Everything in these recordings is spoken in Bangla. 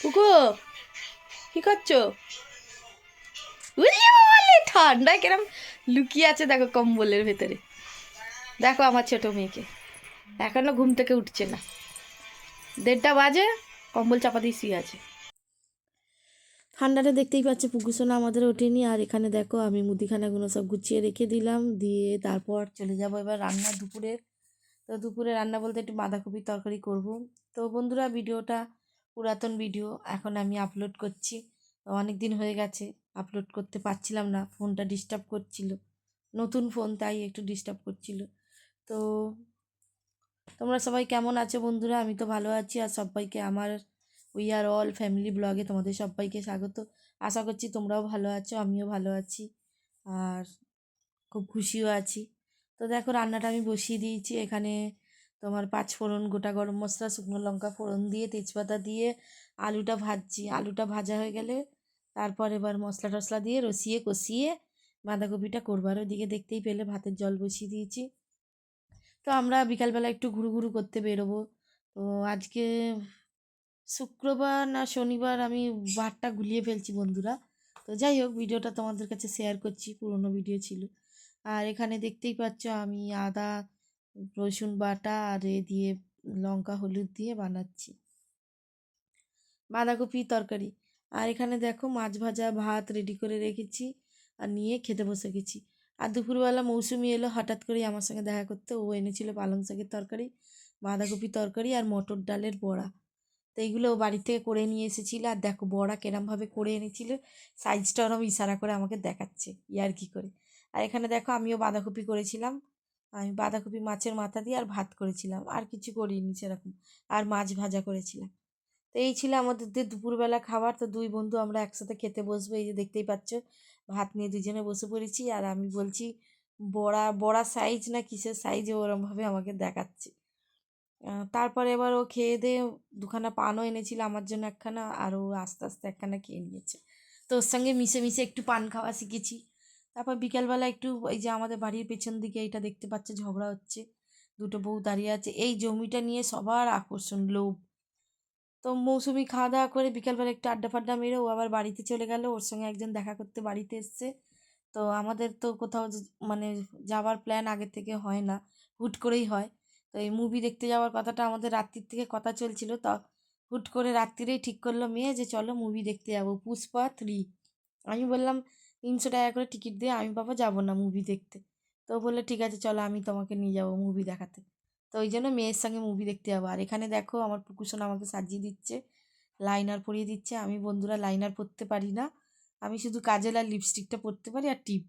কুকু কি করছ? উলি বলে ঠান্ডা কেরম লুকিয়ে আছে দেখো কম্বলের ভেতরে। দেখো আমার ছোট মেয়েকে, এখনও ঘুম থেকে উঠছে না। দেড়টা বাজে, কম্বল চাপা দিয়ে শুয়ে আছে। ঠান্ডাটা দেখতেই পাচ্ছে পুকুসোনা আমাদের ওঠেনি, আর এখানে দেখো আমি মুদিখানাগুলো সব গুছিয়ে রেখে দিলাম, দিয়ে তারপর চলে যাব এবার রান্না দুপুরের তো দুপুরে রান্না বলতে একটু বাঁধাকপির তরকারি করব। তো বন্ধুরা, ভিডিওটা পুরাতন ভিডিও এখন আমি আপলোড করছি। অনেক দিন হয়ে গেছে আপলোড করতে পারছিলাম না ফোনটা ডিস্টার্ব করছিল। নতুন ফোন তাই একটু ডিস্টার্ব করছিল। তো তোমরা সবাই কেমন আছো বন্ধুরা? আমি তো ভালো আছি আর সবাইকে আমার উই আর অল ফ্যামিলি ব্লগে তোমাদের সবাইকে স্বাগত। আশা করছি তোমরাও ভালো আছো, আমিও ভালো আছি আর খুব খুশিও আছি। তো দেখো, রান্নাটা আমি বসিয়ে দিয়েছি। এখানে তোমার পাঁচ ফোড়ন, গোটা গরম মশলা, শুকনো লঙ্কা ফোড়ন দিয়ে, তেজপাতা দিয়ে, আলুটা ভাজছি। আলুটা ভাজা হয়ে গেলে তারপর এবার মশলা টশলা দিয়ে রসিয়ে কষিয়ে বাঁধাকপিটা করবার ওইদিকে দেখতেই পেলে ভাতের জল বসিয়ে দিয়েছি। তো আমরা বিকালবেলা একটু ঘুরু ঘুরু করতে বেরোবো। তো আজকে শুক্রবার না শনিবার আমি বারটা গুলিয়ে ফেলছি বন্ধুরা। তো যাই হোক, ভিডিওটা তোমাদের কাছে শেয়ার করছি, পুরনো ভিডিও ছিল। আর এখানে দেখতেই পাচ্ছ আমি আদা রসুন বাটা আর এ দিয়ে লঙ্কা, হলুদ দিয়ে বানাচ্ছি। বাঁধাকপি তরকারি। আর এখানে দেখো মাছ ভাজা, ভাত রেডি করে রেখেছি আর নিয়ে খেতে বসে গেছি। আর দুপুরবেলা মৌসুমি এলো, হঠাৎ করেই আমার সঙ্গে দেখা করতে। ও এনেছিল পালং শাকের তরকারি, বাঁধাকপি তরকারি আর মটর ডালের বড়া। তো এইগুলো ও বাড়ি থেকে করে নিয়ে এসেছিল। আর দেখো বড়া কেরমভাবে করে এনেছিল। সাইজটা ওরম ইশারা করে আমাকে দেখাচ্ছে, ইয়ার কি করে। আর এখানে দেখো আমিও বাঁধাকপি করেছিলাম। আমি বাঁধাকপি মাছের মাথা দিয়ে আর ভাত করেছিলাম, আর কিছু করিনি সেরকম, আর মাছ ভাজা করেছিলাম। তো এই ছিল আমাদের দুপুরবেলা খাবার, তো দুই বন্ধু আমরা একসাথে খেতে বসবো, এই যে দেখতেই পাচ্ছ, ভাত নিয়ে দুজনে বসে পড়েছি, আর আমি বলছি, বড়া বড়া সাইজ না কিসের সাইজ ওরমভাবে আমাকে দেখাচ্ছে। তারপরে এবার ও খেয়ে দিয়ে দুখানা পানও এনেছিল আমার জন্য একখানা, আর ও আস্তে আস্তে একখানা খেয়ে নিয়েছে। তো ওর সঙ্গে মিশে মিশে একটু পান খাওয়া শিখেছি। তারপর বিকেলবেলা একটু এই যে আমাদের বাড়ির পেছন দিকে এইটা দেখতে পাচ্ছে, ঝগড়া হচ্ছে। দুটো বউ দাঁড়িয়ে আছে। এই জমিটা নিয়ে সবার আকর্ষণ, লোভ। তো মৌসুমি খাওয়া দাওয়া করে বিকালবেলা একটু আড্ডা ফাড্ডা মেরে ও আবার বাড়িতে চলে গেল। ওর সঙ্গে একজন দেখা করতে বাড়িতে এসছে। তো আমাদের তো কোথাও মানে যাওয়ার প্ল্যান আগের থেকে হয় না। হুট করেই হয়। তো এই মুভি দেখতে যাওয়ার কথাটা আমাদের রাত্রির থেকে কথা চলছিল। তা হুট করে রাত্রিরেই ঠিক করল মেয়ে যে, চলো মুভি দেখতে যাব। পুষ্পা থ্রি আমি বললাম তিনশো টাকা করে টিকিট দিয়ে আমি বাবা যাব না মুভি দেখতে। তো বলল, ঠিক আছে, চলো আমি তোমাকে নিয়ে যাব মুভি দেখাতে। তো ওই জন্য মেয়ের সঙ্গে মুভি দেখতে যাব। আর এখানে দেখো, আমার পুকুসোন আমাকে সাজিয়ে দিচ্ছে লাইনার পরিয়ে দিচ্ছে। আমি বন্ধুরা লাইনার পরতে পারি না। আমি শুধু কাজের আর লিপস্টিকটা পরতে পারি আর টিপ।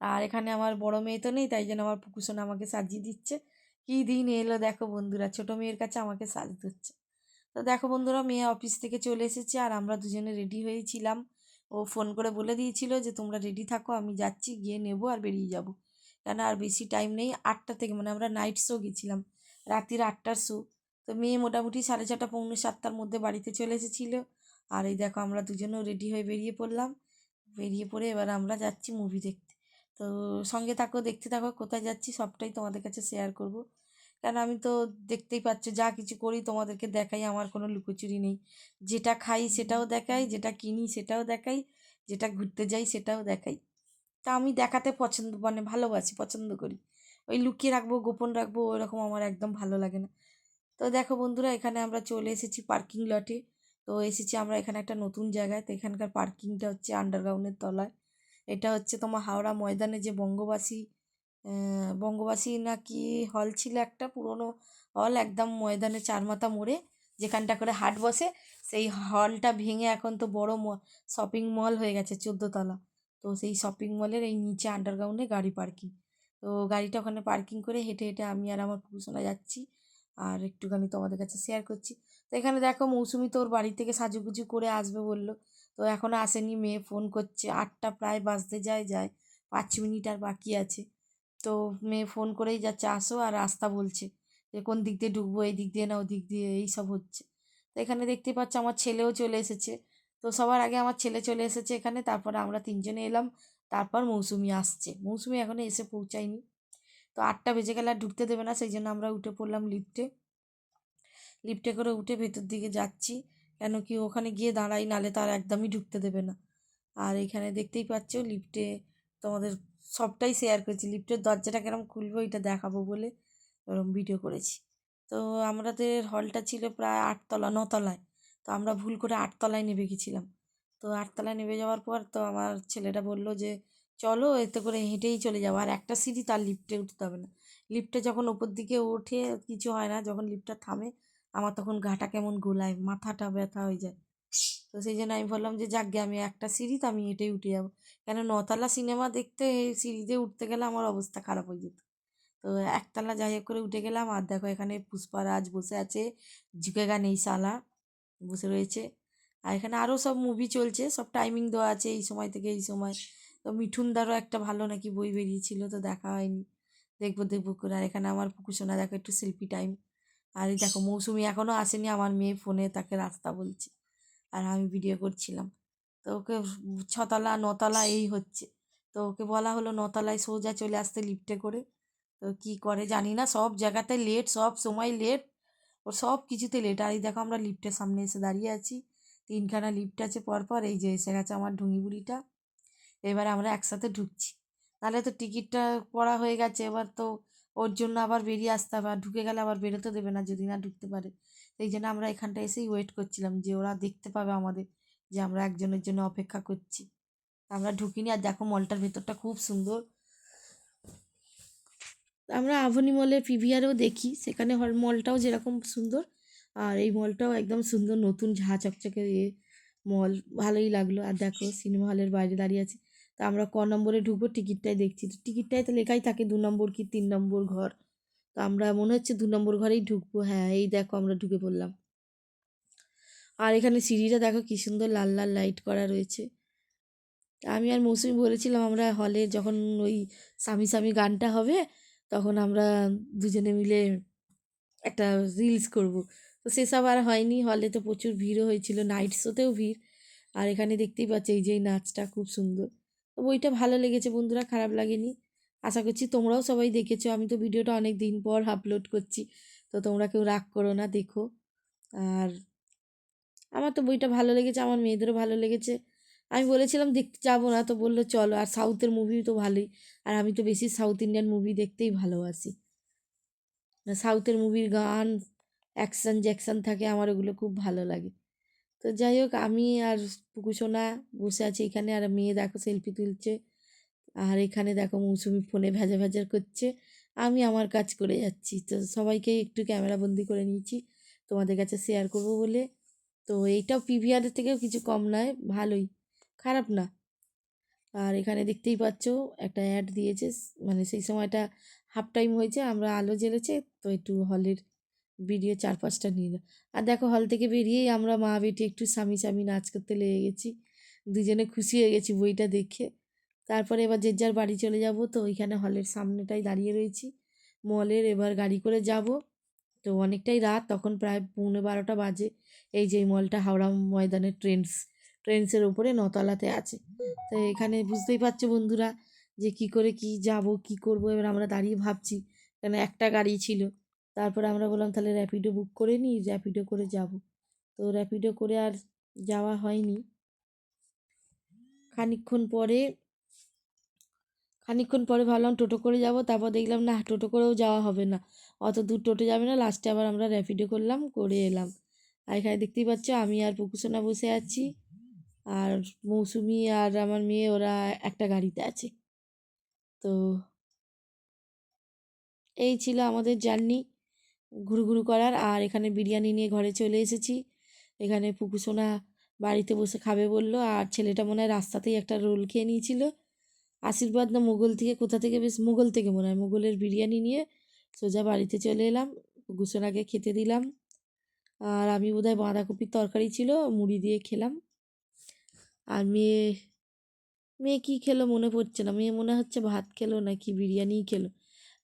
আর এখানে আমার বড় মেয়ে তো নেই, তাই জন্য আমার পুকুসোন আমাকে সাজিয়ে দিচ্ছে। কী দিন এলো দেখো বন্ধুরা, ছোট মেয়ের কাছে আমাকে সাজতে হচ্ছে তো দেখো বন্ধুরা, মেয়ে অফিস থেকে চলে এসেছে আর আমরা দুজনে রেডি হয়েছিলাম। ও ফোন করে বলে দিয়েছিল যে, তোমরা রেডি থাকো, আমি যাচ্ছি, গিয়ে নেব আর বেরিয়ে যাব। কেন আর বেশি টাইম নেই, আটটা থেকে মানে আমরা নাইট শো গেছিলাম, রাত্রির আটটার শো তো মেয়ে মোটামুটি সাড়ে ছটা, পৌনে সাতটার মধ্যে বাড়িতে চলে এসেছিল। আর এই দেখো, আমরা দুজনেও রেডি হয়ে বেরিয়ে পড়লাম। বেরিয়ে পড়ে এবার আমরা যাচ্ছি মুভি দেখতে। তো সঙ্গে থাকো, দেখতে থাকো, কোথায় যাচ্ছি, সবটাই তোমাদের কাছে শেয়ার করব। কারণ আমি তো দেখতেই পাচ্ছ, যা কিছু করি তোমাদেরকে দেখাই, আমার কোনো লুকোচুরি নেই। যেটা খাই সেটাও দেখাই, যেটা কিনি সেটাও দেখাই, যেটা ঘুরতে যাই সেটাও দেখাই। তা আমি দেখাতে পছন্দ মানে ভালোবাসি, পছন্দ করি। ওই লুকিয়ে রাখব, গোপন রাখব ওরকম আমার একদম ভালো লাগে না। তো দেখো বন্ধুরা, এখানে আমরা চলে এসেছি পার্কিং লটে তো এসেছি আমরা এখানে একটা নতুন জায়গায়। তো এখানকার পার্কিংটা হচ্ছে আন্ডারগ্রাউন্ডের তলায়। এটা হচ্ছে তোমার হাওড়া ময়দানে যে বঙ্গবাসী বঙ্গবাসী না কি হল ছিল একটা, পুরনো হল একদম ময়দানে চারমাথা মোড়ে, যেখানটা করে হাট বসে। সেই হলটা ভেঙে এখন তো বড় শপিং মল হয়ে গেছে চোদ্দোতলা তো সেই শপিং মলের এই নিচে আন্ডারগ্রাউন্ডে গাড়ি পার্কিং তো গাড়িটা ওখানে পার্কিং করে হেঁটে হেঁটে আমি আর আমার পুরুষরা যাচ্ছি আর একটুখানি তোমাদের কাছে শেয়ার করছি। তো এখানে দেখো মৌসুমি তো ওর বাড়ি থেকে সাজুগুজু করে আসবে বলল। তো এখনও আসেনি, মেয়ে ফোন করছে, আটটা প্রায় বাজতে যায় যায়, পাঁচ মিনিট আর বাকি আছে। তো মেয়ে ফোন করেই যাচ্ছে, আসো আর রাস্তা বলছে যে কোন দিক দিয়ে ঢুকবো, এই দিক দিয়ে না ও দিক দিয়ে, এই সব হচ্ছে। তো এখানে দেখতে পাচ্ছ আমার ছেলেও চলে এসেছে। তো সবার আগে আমার ছেলে চলে এসেছে এখানে, তারপরে আমরা তিনজনে এলাম, তারপর মৌসুমি আসছে। মৌসুমি এখনও এসে পৌঁছায়নি। তো আটটা বেজে গেলে আর ঢুকতে দেবে না, সেই জন্য আমরা উঠে পড়লাম লিফটে। লিফটে করে উঠে ভেতর দিকে যাচ্ছি, কেন কি ওখানে গিয়ে দাঁড়াই, নালে তার একদমই ঢুকতে দেবে না। আর এখানে দেখতেই পাচ্ছ লিফটে তোমাদের সবটাই শেয়ার করেছি। লিফটের দরজাটা কেরম খুলবো এটা দেখাবো বলে ওরম ভিডিও করেছি। তো আমাদের হলটা ছিল প্রায় আটতলা, নতলায়। তো আমরা ভুল করে আটতলায় নেমে গেছিলাম। তো আটতলায় নেমে যাওয়ার পর তো আমার ছেলেটা বলল যে, চলো এতে করে হেঁটেই চলে যাব। আর একটা সিঁড়ি তার লিফটে উঠতে হবে না। লিফটে যখন ওপর দিকে ওঠে, কিছু হয় না, যখন লিফটটা থামে, আমার তখন গাটা কেমন গোলায়, মাথাটা ব্যথা হয়ে যায়। তো সেই জন্য আমি বললাম যে যাকগে আমি একটা তো আমি হেঁটেই উঠে যাব কেন নতলা সিনেমা দেখতে এই সিঁড়িতে উঠতে গেলে আমার অবস্থা খারাপ হয়ে যেত। তো একতলা যাই হোক করে উঠে গেলাম, আর দেখো এখানে পুষ্পারাজ বসে আছে ঝুঁকেগা নেই সালা বসে রয়েছে। আর এখানে আরও সব মুভি চলছে, সব টাইমিং দেওয়া আছে, এই সময় থেকে এই সময়। তো মিঠুনদারও একটা ভালো নাকি বই বেরিয়েছিল, তো দেখা হয়নি। দেখব দেখব করে। আর এখানে আমার পুকুসোনা দেখো একটু সেলফি টাইম আর দেখো, মৌসুমি এখনও আসেনি, আমার মেয়ে ফোনে তাকে রাস্তা বলছে। আর আমি ভিডিও করছিলাম। তো ওকে ছতলা নতলা এই হচ্ছে। তো ওকে বলা হলো নতলায় সোজা চলে আসতে লিফটে করে। তো কী করে জানি না সব জায়গাতে লেট সব সময় লেট ওর সব কিছুতে লেট আর এই দেখো আমরা লিফটের সামনে এসে দাঁড়িয়ে আছি। তিনখানা লিফট আছে পরপর এই যে এসে গেছে আমার ঢুঙি বুড়িটা এবার আমরা একসাথে ঢুকছি। নাহলে তো টিকিটটা করা হয়ে গেছে। এবার তো ওর জন্য আবার বেরিয়ে আসতে হবে। আর ঢুকে গেলে আবার বেরোতে দেবে না যদি না ঢুকতে পারে। সেই জন্য আমরা এখানটা এসেই ওয়েট করছিলাম যে ওরা দেখতে পাবে আমাদের যে আমরা একজনের জন্য অপেক্ষা করছি। আমরা ঢুকিনি আর দেখো মলটার ভেতরটা খুব সুন্দর। আমরা আভনি মলে পিভিআরেও দেখি। সেখানে হল মলটাও যেরকম সুন্দর। আর এই মলটাও একদম সুন্দর নতুন ঝা চকচকে এ মল ভালোই লাগল। আর দেখো সিনেমা হলের বাইরে দাঁড়িয়ে আছি। তা আমরা ক নম্বরে ঢুকবো? টিকিটটাই দেখছি। তো টিকিটটাই তো লেখাই থাকে দু নম্বর কি তিন নম্বর ঘর। তো আমরা মনে হচ্ছে দু নম্বর ঘরেই ঢুকবো। হ্যাঁ এই দেখো আমরা ঢুকে পড়লাম। আর এখানে সিঁড়িটা দেখো কী সুন্দর লাল লাল লাইট করা রয়েছে। আমি আর মৌসুমি বলেছিলাম আমরা হলে যখন ওই স্বামী স্বামী গানটা হবে, তখন আমরা দুজনে মিলে একটা রিলস করব। তো সেসব আর হয়নি। হলে তো প্রচুর ভিড়ও হয়েছিল। নাইট শোতেও ভিড়। আর এখানে দেখতেই পাচ্ছি এই যে এই নাচটা খুব সুন্দর। বইটা ভালো লেগেছে বন্ধুরা, খারাপ লাগেনি। আশা করছি তোমরাও সবাই দেখেছ। আমি তো ভিডিওটা অনেক দিন পর আপলোড করছি, তো তোমরা কেউ রাগ করো না, দেখো। আর আমার তো বইটা ভালো লেগেছে, আমার মেয়েদেরও ভালো লেগেছে। আমি বলেছিলাম দেখতে যাব না, তো বলল চলো। আর সাউথের মুভি তো ভালোই, আর আমি তো বেশি সাউথ ইন্ডিয়ান মুভি দেখতেই ভালোবাসি। সাউথের মুভির গান অ্যাকশান জ্যাকশান থাকে, আমার ওগুলো খুব ভালো লাগে। তো যাই হোক, আমি আর পুকুসোনা বসে আছি এখানে আর মেয়ে দেখো সেলফি তুলছে। আর এখানে দেখো মৌসুমি ফোনে ভেজা ভেজা করছে। আমি আমার কাজ করে যাচ্ছি। তো সবাইকে একটু ক্যামেরা বন্দি করে নিয়েছি। তোমাদের কাছে শেয়ার করব বলে। তো এইটাও পিভিআরের থেকেও কিছু কম নয়, ভালোই। খারাপ না। আর এখানে দেখতেই পাচ্ছ, একটা অ্যাড দিয়েছে। মানে সেই সময়টা হাফ টাইম হয়েছে, আমরা আলো জ্বেলেছে। তো একটু হলের ভিডিও চার পাঁচটা নিল আর দেখো হল থেকে বেরিয়েই আমরা মা বেটি একটু স্বামী স্বামী নাচ করতে লেগে গেছি। দুজনে খুশি হয়ে গেছি বইটা দেখে। তারপরে এবার যে যার বাড়ি চলে যাব, তো ওইখানে হলের সামনেটাই দাঁড়িয়ে রয়েছি। মলের এবার গাড়ি করে যাব। তো অনেকটাই রাত, তখন প্রায় পৌনে বারোটা বাজে। এই যে মলটা হাওড়া ময়দানের ট্রেন্ডস ট্রেন্ডসের ওপরে নতলাতে আছে। তো এখানে বুঝতেই পারছ বন্ধুরা যে কি করে কি যাব, কি করব, এবার আমরা দাঁড়িয়ে ভাবছি। কেন একটা গাড়ি ছিল। তারপরে আমরা বললাম, তাহলে র্যাপিডো বুক করে নিই র্যাপিডো করে যাব। তো র্যাপিডো করে আর যাওয়া হয়নি। খানিকক্ষণ পরে খানিকক্ষণ পরে ভাবলাম টোটো করে যাব, তারপর দেখলাম, না, টোটো করেও যাওয়া হবে না। অত দূর টোটো যাবে না লাস্টে আবার আমরা র্যাপিডো করলাম, করে এলাম। আর এখানে দেখতেই পাচ্ছ, আমি আর পুকুসোনা বসে আছি, আর মৌসুমি আর আমার মেয়ে, ওরা একটা গাড়িতে আছে। তো এই ছিল আমাদের জার্নি। ঘুরু করার। আর এখানে বিরিয়ানি নিয়ে ঘরে চলে এসেছি। এখানে পুকুসোনা বাড়িতে বসে খাবে বলল। আর ছেলেটা মনে হয় রাস্তাতেই একটা রোল খেয়ে নিয়েছিল। আশীর্বাদ না মুঘল থেকে, কোথা থেকে? বেশ মুঘল থেকে মনে হয়। মোগলের বিরিয়ানি নিয়ে সোজা বাড়িতে চলে এলাম। পুকুসোনাকে খেতে দিলাম। আর আমি বোধহয় বাঁধাকপির তরকারি ছিল, মুড়ি দিয়ে খেলাম। আর মেয়ে মেয়ে কী খেলো মনে পড়ছে না। মেয়ে মনে হচ্ছে ভাত খেলো নাকি বিরিয়ানিই খেলো।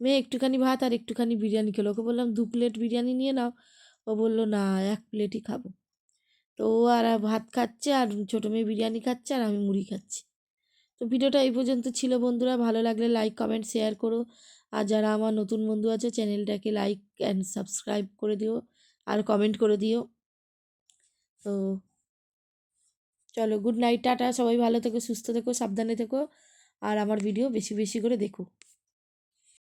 মেয়ে একটুখানি ভাত আর একটুখানি বিরিয়ানি খেলো। ওকে বললাম, দু প্লেট বিরিয়ানি নিয়ে নাও। ও বলল, না, এক প্লেটই খাব। তো ও আর ভাত খাচ্ছে আর ছোটো মেয়ে বিরিয়ানি খাচ্ছে আর আমি মুড়ি খাচ্ছি। তো ভিডিওটা এই পর্যন্ত ছিল বন্ধুরা। ভালো লাগলে লাইক কমেন্ট শেয়ার করো। আর যারা আমার নতুন বন্ধু আছে, চ্যানেলটাকে লাইক অ্যান্ড সাবস্ক্রাইব করে দিও আর কমেন্ট করে দিও। তো চলো গুড নাইট টাটা। সবাই ভালো থেকো, সুস্থ থেকো, সাবধানে থেকো। আর আমার ভিডিও বেশি বেশি করে দেখো।